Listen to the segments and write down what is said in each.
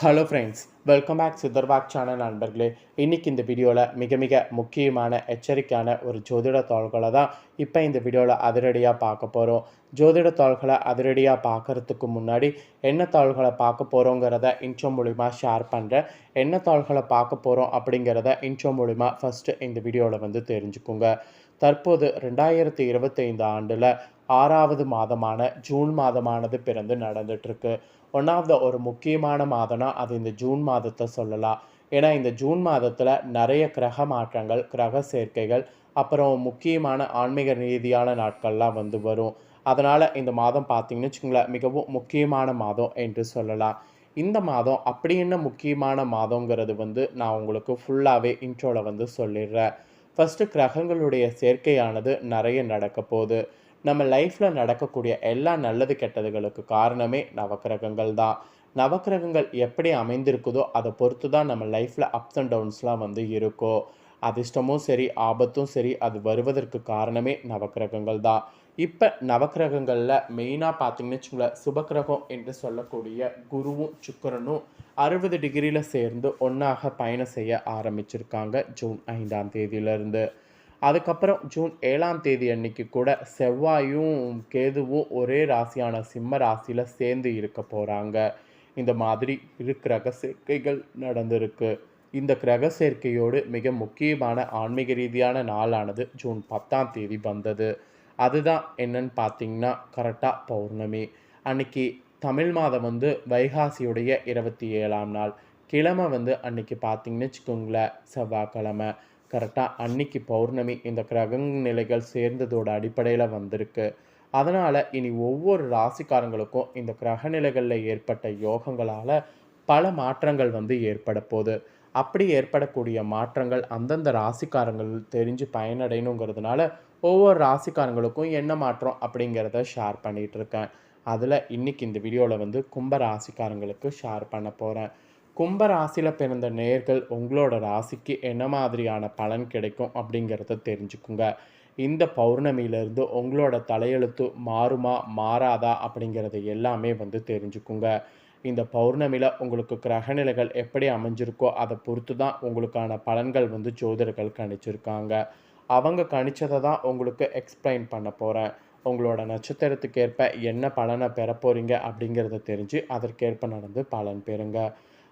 Hello friends welcome back சித்தர்பாக் channel நண்பர்களே. இன்றைக்கி இந்த வீடியோவில் மிக மிக முக்கியமான எச்சரிக்கையான ஒரு ஜோதிட தாள்களை தான் இப்போ இந்த வீடியோவில் அதிரடியாக பார்க்க போகிறோம் ஜோதிட தாள்களை அதிரடியாக பார்க்கறதுக்கு முன்னாடி என்ன தாள்களை பார்க்க போகிறோங்கிறத இன்ட்ரோ மூலிமா ஷேர் பண்ணுறேன் என்ன தாள்களை பார்க்க போகிறோம் அப்படிங்கிறத இன்ட்ரோ மூலிமா ஃபஸ்ட்டு இந்த வீடியோவில் வந்து தெரிஞ்சுக்குங்க. தற்போது ரெண்டாயிரத்தி இருபத்தைந்து ஆண்டில் ஆறாவது மாதமான ஜூன் மாதமானது பிறந்து நடந்துட்டுருக்கு. ஒன் ஆஃப் த ஒரு முக்கியமான மாதம்னா அது இந்த ஜூன் மாதத்தை சொல்லலாம். ஏன்னா இந்த ஜூன் மாதத்தில் நிறைய கிரக மாற்றங்கள் கிரக சேர்க்கைகள் அப்புறம் முக்கியமான ஆன்மீக ரீதியான நாட்கள்லாம் வந்து வரும். அதனால் இந்த மாதம் பார்த்தீங்கன்னு வச்சுங்களேன் மிகவும் முக்கியமான மாதம் என்று சொல்லலாம். இந்த மாதம் அப்படி என்ன முக்கியமான மாதங்கிறது வந்து நான் உங்களுக்கு ஃபுல்லாகவே இன்ட்ரோவில் வந்து சொல்லிடுறேன். ஃபஸ்ட்டு கிரகங்களுடைய சேர்க்கையானது நிறைய நடக்க போகுது. நம்ம லைஃப்பில் நடக்கக்கூடிய எல்லா நல்லது கெட்டதுகளுக்கு காரணமே நவக்கிரகங்கள் தான். நவக்கிரகங்கள் எப்படி அமைந்திருக்குதோ அதை பொறுத்து தான் நம்ம லைஃப்பில் அப்ஸ் அண்ட் டவுன்ஸ்லாம் வந்து இருக்கும் அதிர்ஷ்டமும் சரி ஆபத்தும் சரி அது வருவதற்கு காரணமே நவக்கிரகங்கள் தான். இப்போ நவக்கிரகங்களில் மெயினாக பார்த்தீங்கன்னு வச்சுங்களேன் சுபக்கிரகம் என்று சொல்லக்கூடிய குருவும் சுக்கரனும் அறுபது டிகிரியில் சேர்ந்து ஒன்றாக பயணம் செய்ய ஆரம்பிச்சிருக்காங்க ஜூன் ஐந்தாம் தேதியிலேருந்து. அதுக்கப்புறம் ஜூன் ஏழாம் தேதி அன்னைக்கு கூட செவ்வாயும் கேதுவும் ஒரே ராசியான சிம்ம ராசியில் சேர்ந்து இருக்க போகிறாங்க இந்த மாதிரி இரு கிரக சேர்க்கைகள் நடந்திருக்கு. இந்த கிரக சேர்க்கையோடு மிக முக்கியமான ஆன்மீக ரீதியான நாளானது ஜூன் பத்தாம் தேதி வந்தது. அதுதான் என்னன்னு பார்த்தீங்கன்னா கரெக்டாக பௌர்ணமி. அன்னைக்கு தமிழ் மாதம் வந்து வைகாசியுடைய இருபத்தி ஏழாம் நாள். கிழமை வந்து அன்னைக்கு பார்த்தீங்கன்னு வச்சுக்கோங்களேன் செவ்வாய்க்கிழமை. கரெக்டாக அன்னைக்கு பௌர்ணமி இந்த கிரக நிலைகள் சேர்ந்ததோட அடிப்படையில் வந்திருக்கு. அதனால் இனி ஒவ்வொரு ராசிக்காரங்களுக்கும் இந்த கிரக நிலைகளில் ஏற்பட்ட யோகங்களால் பல மாற்றங்கள் வந்து ஏற்பட போகுது. அப்படி ஏற்படக்கூடிய மாற்றங்கள் அந்தந்த ராசிக்காரங்கள் தெரிஞ்சு பயனடையணுங்கிறதுனால ஒவ்வொரு ராசிக்காரங்களுக்கும் என்ன மாற்றம் அப்படிங்கிறத ஷேர் பண்ணிகிட்ருக்கேன் அதில் இன்றைக்கி இந்த வீடியோவில் வந்து கும்ப ராசிக்காரங்களுக்கு ஷேர் பண்ண போகிறேன் கும்ப ராசியில் பிறந்த நேர்கள் உங்களோட ராசிக்கு என்ன மாதிரியான பலன் கிடைக்கும் அப்படிங்கிறத தெரிஞ்சுக்குங்க. இந்த பௌர்ணமியிலேருந்து உங்களோட தலையெழுத்து மாறுமா மாறாதா அப்படிங்கிறது எல்லாமே வந்து தெரிஞ்சுக்குங்க. இந்த பௌர்ணமியில் உங்களுக்கு கிரகநிலைகள் எப்படி அமைஞ்சிருக்கோ அதை பொறுத்து தான் உங்களுக்கான பலன்கள் வந்து ஜோதிடர்கள் கணிச்சிருக்காங்க. அவங்க கணிச்சதை தான் உங்களுக்கு எக்ஸ்பிளைன் பண்ண போகிறேன் உங்களோட நட்சத்திரத்துக்கேற்ப என்ன பலனை பெற போகிறீங்க அப்படிங்கிறத தெரிஞ்சு அதற்கேற்ப நடந்து பலன் பெறுங்க.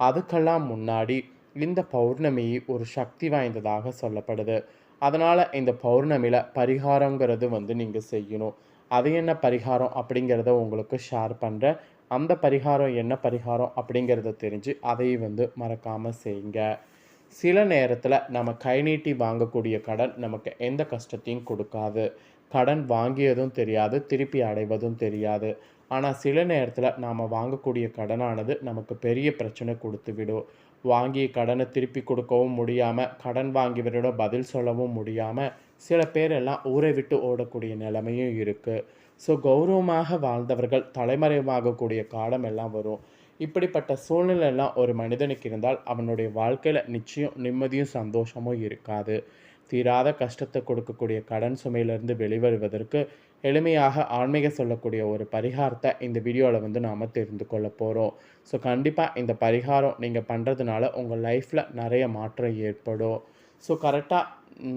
அதுக்கெல்லாம் முன்னாடி இந்த பௌர்ணமி ஒரு சக்தி வாய்ந்ததாக சொல்லப்படுது. அதனால் இந்த பௌர்ணமியில் பரிகாரங்கிறது வந்து நீங்கள் செய்யணும். அது என்ன பரிகாரம் அப்படிங்கிறத உங்களுக்கு ஷேர் பண்ணுறேன் அந்த பரிகாரம் என்ன பரிகாரம் அப்படிங்கிறத தெரிஞ்சு அதையும் வந்து மறக்காமல் செய்யுங்க. சில நேரத்தில் நம்ம கை நீட்டி வாங்கக்கூடிய கடன் நமக்கு எந்த கஷ்டத்தையும் கொடுக்காது. கடன் வாங்கியதும் தெரியாது திருப்பி அடைவதும் தெரியாது. ஆனால் சில நேரத்தில் நாம் வாங்கக்கூடிய கடனானது நமக்கு பெரிய பிரச்சனை கொடுத்து விடும். வாங்கிய கடனை திருப்பி கொடுக்கவும் முடியாமல் கடன் வாங்கியவரோட பதில் சொல்லவும் முடியாமல் சில பேரெல்லாம் ஊரை விட்டு ஓடக்கூடிய நிலைமையும் இருக்குது ஸோ கௌரவமாக வாழ்ந்தவர்கள் தலைமறைவாகக்கூடிய காலம் எல்லாம் வரும். இப்படிப்பட்ட சூழ்நிலையெல்லாம் ஒரு மனிதனுக்கு இருந்தால் அவனுடைய வாழ்க்கையில் நிச்சயம் நிம்மதியும் சந்தோஷமும் இருக்காது. தீராத கஷ்டத்தை கொடுக்கக்கூடிய கடன் சுமையிலிருந்து வெளிவருவதற்கு எளிமையாக ஆன்மீக சொல்லக்கூடிய ஒரு பரிகாரத்தை இந்த வீடியோவில் வந்து நாம் தெரிந்து கொள்ள போகிறோம் ஸோ கண்டிப்பாக இந்த பரிகாரம் நீங்கள் பண்ணுறதுனால உங்கள் லைஃப்பில் நிறைய மாற்றம் ஏற்படும். ஸோ கரெக்டாக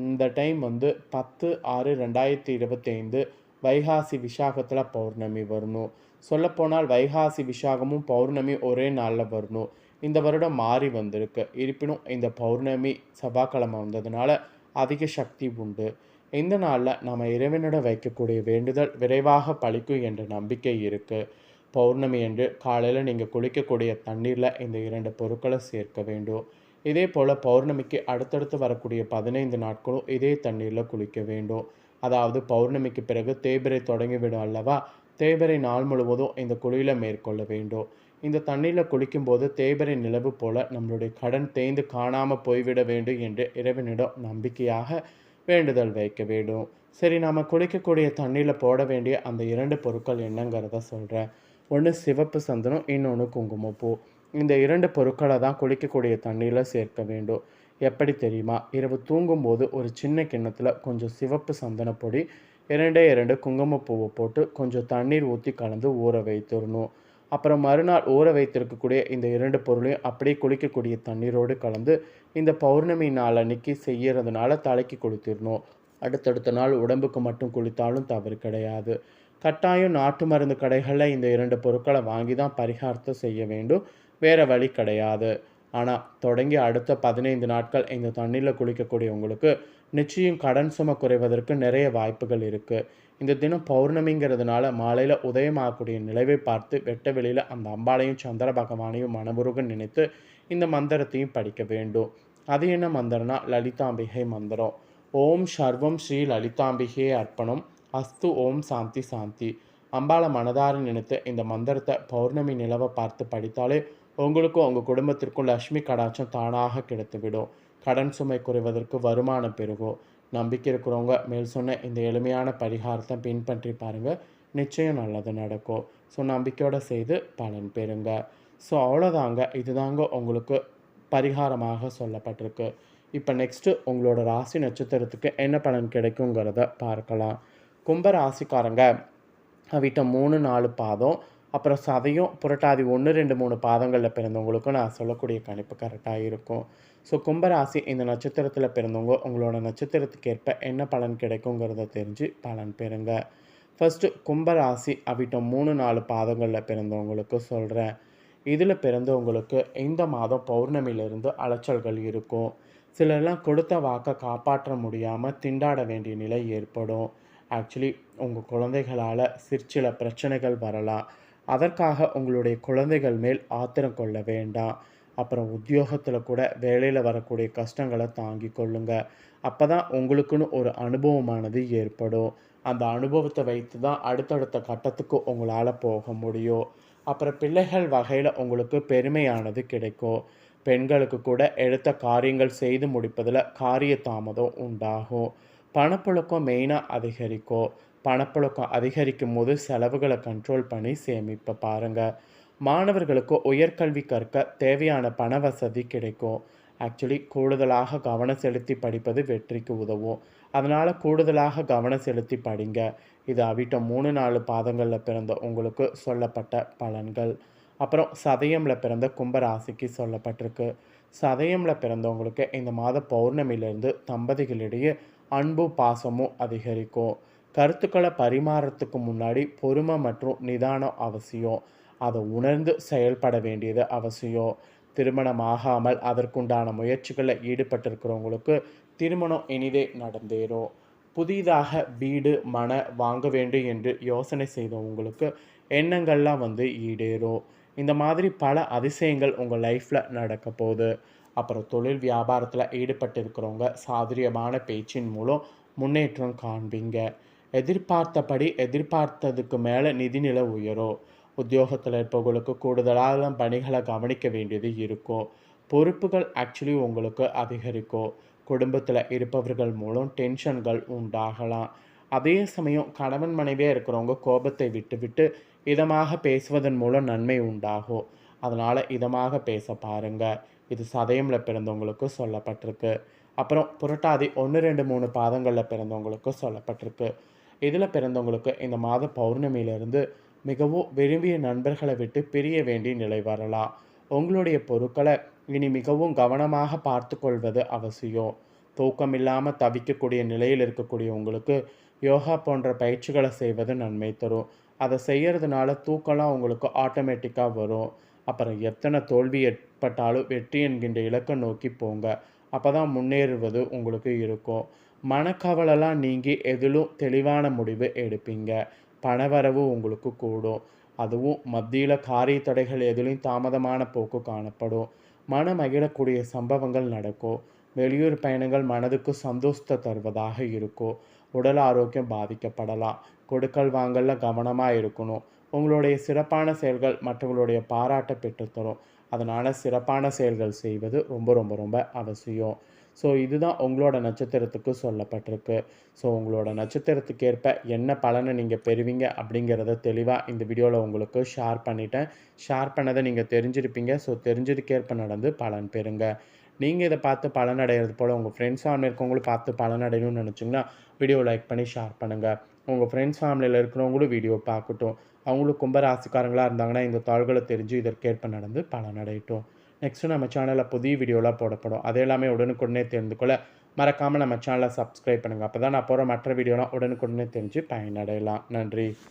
இந்த டைம் வந்து பத்து ஆறு ரெண்டாயிரத்தி இருபத்தைந்து வைகாசி விசாகத்தில் பௌர்ணமி வரணும். சொல்லப்போனால் வைகாசி விசாகமும் பௌர்ணமி ஒரே நாளில் வரணும். இந்த வருடம் மாறி வந்திருக்கு. இருப்பினும் இந்த பௌர்ணமி செவ்வாய்க்கிழமை வந்ததுனால அதிக சக்தி உண்டு. இந்த நாளில் நம்ம இறைவனிடம் வைக்கக்கூடிய வேண்டுதல் விரைவாக பழிக்கும் என்ற நம்பிக்கை இருக்குது பௌர்ணமி என்று காலையில் நீங்கள் குளிக்கக்கூடிய தண்ணீரில் இந்த இரண்டு பொருட்களை சேர்க்க வேண்டும். இதே போல் பௌர்ணமிக்கு அடுத்தடுத்து வரக்கூடிய பதினைந்து நாட்களும் இதே தண்ணீரில் குளிக்க வேண்டும். அதாவது பௌர்ணமிக்கு பிறகு தேய்பிரை தொடங்கிவிடும் அல்லவா? தேவரை நாள் முழுவதும் இந்த குளியில் மேற்கொள்ள வேண்டும். இந்த தண்ணீரில் குளிக்கும்போது தேய்பிரை நிலவு போல நம்மளுடைய கடன் தேய்ந்து காணாமல் போய்விட வேண்டும் என்று இறைவனிடம் நம்பிக்கையாக வேண்டுதல் வைக்க வேண்டும். சரி நாம் குளிக்கக்கூடிய தண்ணியில் போட வேண்டிய அந்த இரண்டு பொருட்கள் என்னங்கிறத சொல்கிறேன் ஒன்று சிவப்பு சந்தனம் இன்னொன்று குங்குமப்பூ. இந்த இரண்டு பொருட்களை தான் குளிக்கக்கூடிய தண்ணியில் சேர்க்க வேண்டும். எப்படி தெரியுமா? இரவு தூங்கும்போது ஒரு சின்ன கிண்ணத்தில் கொஞ்சம் சிவப்பு சந்தனப்பொடி இரண்டே இரண்டு குங்குமப்பூவை போட்டு கொஞ்சம் தண்ணீர் ஊற்றி கலந்து ஊற வைத்துடணும். அப்புறம் மறுநாள் ஊற வைத்திருக்கக்கூடிய இந்த இரண்டு பொருளையும் அப்படியே குளிக்கக்கூடிய தண்ணீரோடு கலந்து இந்த பௌர்ணமி நாள் அன்னைக்கு செய்யறதுனால தலைக்கு குளித்திடணும். அடுத்தடுத்த நாள் உடம்புக்கு மட்டும் குளித்தாலும் தவறு கிடையாது. கட்டாயம் நாட்டு மருந்து கடைகளில் இந்த இரண்டு பொருட்களை வாங்கி தான் பரிகாரத்தை செய்ய வேண்டும். வேறு வழி கிடையாது. ஆனால் தொடங்கி அடுத்த பதினைந்து நாட்கள் இந்த தண்ணியில் குளிக்கக்கூடிய உங்களுக்கு நிச்சயம் கடன் சுமை குறைவதற்கு நிறைய வாய்ப்புகள் இருக்குது இந்த தினம் பௌர்ணமிங்கிறதுனால மாலையில் உதயமாகக்கூடிய நிலவை பார்த்து வெட்ட வெளியில் அந்த அம்பாளையும் சந்திர பகவானையும் மனமுருகன் நினைத்து இந்த மந்திரத்தையும் படிக்க வேண்டும். அது என்ன மந்திரம்னா லலிதாம்பிகை மந்திரம். ஓம் சர்வம் ஸ்ரீ லலிதாம்பிகை அர்ப்பணம். அஸ்து ஓம் சாந்தி சாந்தி. அம்பாளை மனதார நினைத்து இந்த மந்திரத்தை பௌர்ணமி நிலவை பார்த்து படித்தாலே உங்களுக்கும் உங்கள் குடும்பத்திற்கும் லக்ஷ்மி கடாட்சம் தானாக கிடைத்துவிடும். கடன் சுமை குறைவதற்கு வருமானம் பெருகும் நம்பிக்கை இருக்கிறவங்க மேல் சொன்ன இந்த எளிமையான பரிகாரத்தை பின்பற்றி பாருங்கள் நிச்சயம் நல்லது நடக்கும் ஸோ நம்பிக்கையோடு செய்து பலன் பெறுங்க. ஸோ அவ்வளோதாங்க இதுதாங்க உங்களுக்கு பரிகாரமாக சொல்லப்பட்டிருக்கு. இப்போ நெக்ஸ்ட்டு உங்களோட ராசி நட்சத்திரத்துக்கு என்ன பலன் கிடைக்குங்கிறத பார்க்கலாம். கும்ப ராசிக்காரங்க வீட்டை மூணு நாலு பாதம் அப்புறம் சதையும் புரட்டாதி ஒன்று ரெண்டு மூணு பாதங்களில் பிறந்தவங்களுக்கும் நான் சொல்லக்கூடிய கணிப்பு கரெக்டாக இருக்கும். ஸோ கும்பராசி இந்த நட்சத்திரத்தில் பிறந்தவங்க உங்களோட நட்சத்திரத்துக்கு ஏற்ப என்ன பலன் கிடைக்குங்கிறத தெரிஞ்சு பலன் பெறுங்க. ஃபஸ்ட்டு கும்பராசி அவிட்டம் மூணு நாலு பாதங்களில் பிறந்தவங்களுக்கு சொல்கிறேன் இதில் பிறந்தவங்களுக்கு இந்த மாதம் பௌர்ணமியிலிருந்து அலைச்சல்கள் இருக்கும். சிலர்லாம் கொடுத்த வாக்கை காப்பாற்ற முடியாமல் திண்டாட வேண்டிய நிலை ஏற்படும். ஆக்சுவலி உங்கள் குழந்தைகளால் சிற்சில பிரச்சனைகள் வரலாம். அதற்காக உங்களுடைய குழந்தைகள் மேல் ஆத்திரம் கொள்ள வேண்டாம். அப்புறம் உத்தியோகத்தில் கூட வேலையில் வரக்கூடிய கஷ்டங்களை தாங்கி கொள்ளுங்க. அப்போ தான் உங்களுக்குன்னு ஒரு அனுபவமானது ஏற்படும். அந்த அனுபவத்தை வைத்து தான் அடுத்தடுத்த கட்டத்துக்கு உங்களால் போக முடியும். அப்புறம் பிள்ளைகள் வகையில் உங்களுக்கு பெருமையானது கிடைக்கும். பெண்களுக்கு கூட எடுத்த காரியங்கள் செய்து முடிப்பதில் காரிய தாமதம் உண்டாகும். பணப்புழக்கம் மெயினாக அதிகரிக்கும். பணப்புழக்கம் அதிகரிக்கும் போது செலவுகளை கண்ட்ரோல் பண்ணி சேமிப்பை பாருங்கள் மாணவர்களுக்கு உயர்கல்வி கற்க தேவையான பண வசதி கிடைக்கும். ஆக்சுவலி கூடுதலாக கவனம் செலுத்தி படிப்பது வெற்றிக்கு உதவும். அதனால் கூடுதலாக கவனம் செலுத்தி படிங்க. இது அவிட்ட மூணு நாலு பாதங்களில் பிறந்த உங்களுக்கு சொல்லப்பட்ட பலன்கள். அப்புறம் சதயமில் பிறந்த கும்பராசிக்கு சொல்லப்பட்டிருக்கு. சதயமில் பிறந்தவங்களுக்கு இந்த மாத பௌர்ணமியிலிருந்து தம்பதிகளிடையே அன்பு பாசமும் அதிகரிக்கும். கருத்துக்களை பரிமாறத்துக்கு முன்னாடி பொறுமை மற்றும் நிதானம் அவசியம். அதை உணர்ந்து செயல்பட வேண்டியது அவசியம். திருமணம் ஆகாமல் அதற்குண்டான முயற்சிகளில் ஈடுபட்டிருக்கிறவங்களுக்கு திருமணம் இனிதே நடந்தேறும். புதிதாக வீடு மன வாங்க வேண்டும் என்று யோசனை செய்தவங்களுக்கு எண்ணங்கள்லாம் வந்து ஈடேறும். இந்த மாதிரி பல அதிசயங்கள் உங்கள் லைஃப்பில் நடக்க போகுது. அப்புறம் தொழில் வியாபாரத்தில் ஈடுபட்டு இருக்கிறவங்க சாதுரியமான பேச்சின் மூலம் முன்னேற்றம் காண்பீங்க. எதிர்பார்த்தபடி எதிர்பார்த்ததுக்கு மேலே நிதிநிலை உயரும். உத்தியோகத்தில் இருப்பவங்களுக்கு கூடுதலாக பணிகளை கவனிக்க வேண்டியது இருக்கும். பொறுப்புகள் ஆக்சுவலி உங்களுக்கு அதிகரிக்கும். குடும்பத்தில் இருப்பவர்கள் மூலம் டென்ஷன்கள் உண்டாகலாம். அதே சமயம் கணவன் மனைவியாக இருக்கிறவங்க கோபத்தை விட்டு விட்டு இதமாக பேசுவதன் மூலம் நன்மை உண்டாகும். அதனால் இதமாக பேச பாருங்கள் இது சதயமில் பிறந்தவங்களுக்கும் சொல்லப்பட்டிருக்கு. அப்புறம் புரட்டாதி ஒன்று ரெண்டு மூணு பாதங்களில் பிறந்தவங்களுக்கும் சொல்லப்பட்டிருக்கு. இதில் பிறந்தவங்களுக்கு இந்த மாத பௌர்ணமியிலிருந்து மிகவும் விரும்பிய நண்பர்களை விட்டு பிரிய வேண்டிய நிலை வரலாம் உங்களுடைய பொருட்களை இனி மிகவும் கவனமாக பார்த்து கொள்வது அவசியம். தூக்கம் இல்லாமல் தவிக்கக்கூடிய நிலையில் இருக்கக்கூடிய உங்களுக்கு யோகா போன்ற பயிற்சிகளை செய்வது நன்மை தரும். அதை செய்கிறதுனால தூக்கம்லாம் உங்களுக்கு ஆட்டோமேட்டிக்காக வரும். அப்புறம் எத்தனை தோல்வி ஏற்பட்டாலும் வெற்றி என்கின்ற இலக்கை நோக்கி போங்க. அப்போ தான் முன்னேறுவது உங்களுக்கு இருக்கும். மனக்கவலைலாம் நீங்கி எதிலும் தெளிவான முடிவு எடுப்பீங்க. பணவரவு உங்களுக்கு கூடும். அதுவும் மத்தியில் காரிய தடைகள் எதிலையும் தாமதமான போக்கு காணப்படும். மன மகிழக்கூடிய சம்பவங்கள் நடக்கும். வெளியூர் பயணங்கள் மனதுக்கு சந்தோஷத்தை தருவதாக இருக்கும். உடல் ஆரோக்கியம் பாதிக்கப்படலாம். கொடுக்கல் வாங்கல கவனமாக இருக்கணும். உங்களுடைய சிறப்பான செயல்கள் மற்றவங்களுடைய பாராட்டை பெற்றுத்தரும். அதனால் சிறப்பான செயல்கள் செய்வது ரொம்ப ரொம்ப ரொம்ப அவசியம். ஸோ இதுதான் உங்களோட நட்சத்திரத்துக்கு சொல்லப்பட்டிருக்கு. ஸோ உங்களோட நட்சத்திரத்துக்கு ஏற்ப என்ன பலனை நீங்கள் பெறுவீங்க அப்படிங்கிறத தெளிவாக இந்த வீடியோவில் உங்களுக்கு ஷேர் பண்ணிட்டேன். ஷேர் பண்ணதை நீங்கள் தெரிஞ்சிருப்பீங்க. ஸோ தெரிஞ்சதுக்கேற்ப நடந்து பலன் பெறுங்க. நீங்கள் இதை பார்த்து பலனடைகிறது போல் உங்கள் ஃப்ரெண்ட்ஸ் ஃபேமிலி இருக்கவங்களும் பார்த்து பலனடையணும்னு நினச்சிங்கன்னா வீடியோ லைக் பண்ணி ஷேர் பண்ணுங்கள் உங்கள் ஃப்ரெண்ட்ஸ் ஃபேமிலியில் இருக்கிறவங்களும் வீடியோ பார்க்கட்டும். அவங்களும் கும்பராசிக்காரங்களாக இருந்தாங்கன்னா இந்த தாள்களை தெரிஞ்சு இதற்கேற்ப நடந்து பலனடையட்டும். நெக்ஸ்ட்டு நம்ம சேனலில் புதிய வீடியோலாம் போடப்படும். அது எல்லாமே உடனுக்குடனே தெரிந்து கொள்ள மறக்காமல் நம்ம சேனலை சப்ஸ்கிரைப் பண்ணுங்கள் அப்போ தான் நான் போகிற மற்ற வீடியோலாம் உடனுக்குடனே தெரிஞ்சு பயனடையலாம். நன்றி.